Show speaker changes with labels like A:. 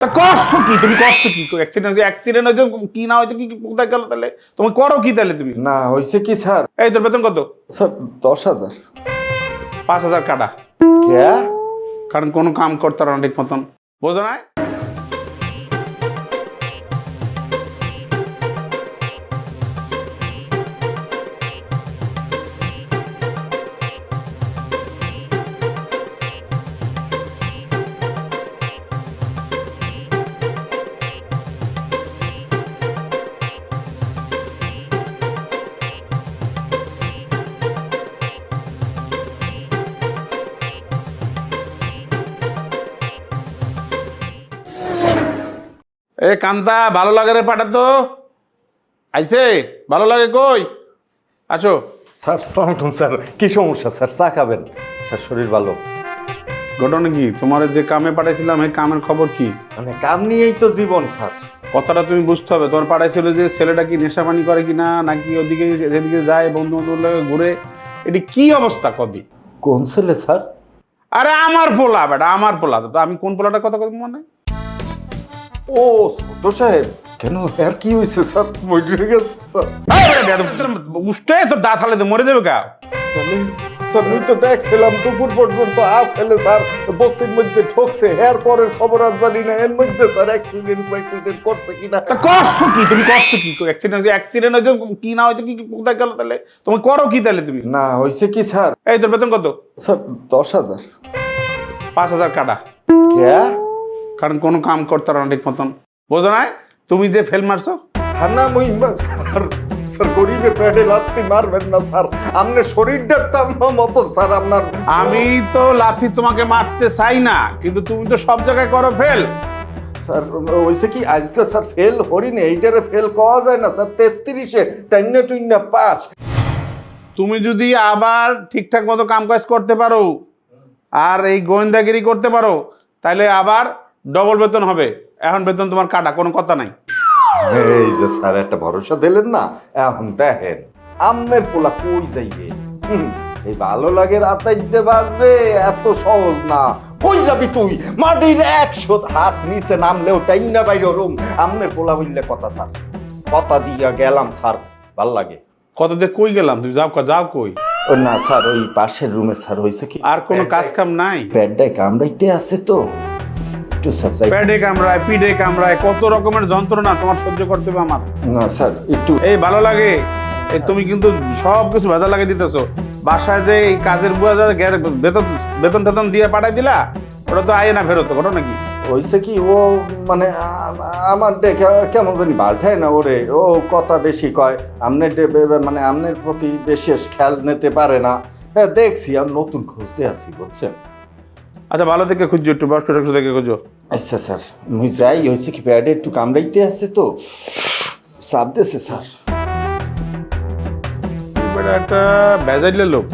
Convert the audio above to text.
A: তা কষ্ট কি? তুমি কষ্ট কি? অ্যাক্সিডেন্ট অ্যাক্সিডেন্ট হয়েছে? কি না হয়েছে কি কি কোথায় গেল তাহলে? তুমি করো কি তাহলে তুমি?
B: না হয়েছে কি স্যার?
A: এই তোর বেতন কত?
B: স্যার দশ হাজার।
A: পাঁচ হাজার কাটা।
B: কে?
A: কারণ কোনো কাম করতে না ঠিক মতন। বোঝো না? এ কান্তা ভালো লাগে রে পাঠাতো আইছে ভালো লাগে কই? আছো
B: স্যার সালাম স্যার। কি সমস্যা স্যার? চা খাবেন? স্যার শরীর ভালো।
A: ঘটনা কি? তোমার যে কামে পাঠাইছিলাম এই কামের খবর কি?
B: মানে কাম নিয়েই তো জীবন স্যার।
A: কথাটা তুমি বুঝতে হবে। তোমার পাঠাইছিল যে ছেলেটা কি নেশা পানি করে কি না নাকি ওদিকে যেদিকে যায় বন্ধু বান্ধব ঘুরে? এটি কি অবস্থা কদি?
B: কোন ছেলে স্যার?
A: আরে আমার পোলা বেটা আমার পোলা। তো আমি কোন পোলাটার কথা কথা মনে?
B: ও ছোট সাহেব কেন আর কি হয়েছে স্যার? মরে গেছে স্যার।
A: উষ্টে তোর দাঁত হালে তো মরে যাবে কা
B: তাহলে স্যার আমি তো দেখছিলাম দুপুর পর্যন্ত আসলে স্যার বস্তির মধ্যে ঠকছে। এর পরের খবর আর জানি না এর মধ্যে স্যার অ্যাক্সিডেন্ট অ্যাক্সিডেন্ট করছে কিনা।
A: তা কষ্ট কি? তুমি কষ্ট কি? অ্যাক্সিডেন্ট অ্যাক্সিডেন্ট হয়েছে কি না হয়েছে কি কি কোথায় গেল তাহলে? তুমি করো কি তাহলে তুমি?
B: না হয়েছে কি স্যার?
A: এই তোর বেতন কত?
B: স্যার দশ হাজার।
A: পাঁচ হাজার কাটা।
B: কে
A: কারণ কোনো কাম করতে পারো না ঠিক মতন। বোঝো না তুমি যে ফেল মারছো?
B: স্যার না মুই স্যার স্যার গরিবের পেটে লাত্তি মারবেন না স্যার। আপনার শরীরটা মতো স্যার আপনার।
A: আমি তো লাথি তোমাকে মারতে চাই না কিন্তু তুমি তো সব জায়গায় করো ফেল।
B: স্যার কি আজকে স্যার ফেল হরিনি এইটারে ফেল কওয়া যায় না স্যার তেত্রিশে টাইনে টুইনা পাঁচ।
A: তুমি যদি আবার ঠিকঠাক মতো কাম কাজ করতে পারো আর এই গোয়েন্দাগিরি করতে পারো তাহলে আবার ডবল বেতন হবে। এখন বেতন তোমার কাটা কোনো কথা নাই।
B: এই যে স্যার একটা ভরসা দিলেন না? এখন দেখেন আম্মের পোলা কই যাইবে? এই ভালো লাগে রাতাইতে বাজবে এত সহজ না। কই যাবি তুই? মাটির একশো হাত নিচে নামলেও টাইম না বাইরে রুম। আম্মের পোলা হইলে কথা স্যার। কথা দিয়া গেলাম স্যার। ভালো লাগে।
A: কত দিয়ে কই গেলাম? তুমি যাও যাও কই?
B: ও না স্যার ওই পাশের রুমে স্যার হয়েছে কি?
A: আর কোনো কাজ কাম নাই?
B: প্যাডটায় কামড়াইতে আছে তো। একটু
A: কামড়ায় কামড়ায় কত রকমের যন্ত্রণা তোমার সহ্য করতে হবে আমার।
B: না স্যার একটু
A: এই ভালো লাগে? এই তুমি কিন্তু সব কিছু ভেজা লাগিয়ে দিতেছো। বাসায় যে এই কাজের বুয়া যা বেতন বেতন টেতন দিয়ে পাঠাই দিলা ওটা তো আয় না ফেরত ঘটনা নাকি
B: হয়েছে কি ও মানে আমার দেখে কেমন জানি বাল্টায় না ওরে ও কথা বেশি কয় আমনের বে- মানে আমনের প্রতি বিশেষ খেয়াল নিতে পারে না। হ্যাঁ দেখছি আর নতুন খুঁজতে আছি বুঝছেন?
A: আচ্ছা ভালো থেকে খুঁজছো একটু বয়স্ক টস্ক থেকে খুঁজো।
B: আচ্ছা স্যার। মুই যাই হয়েছে কি প্যাডে একটু কামড়াইতে আসছে তো। সাপ দেশে স্যার।
A: একটা বেজাইলে লোক।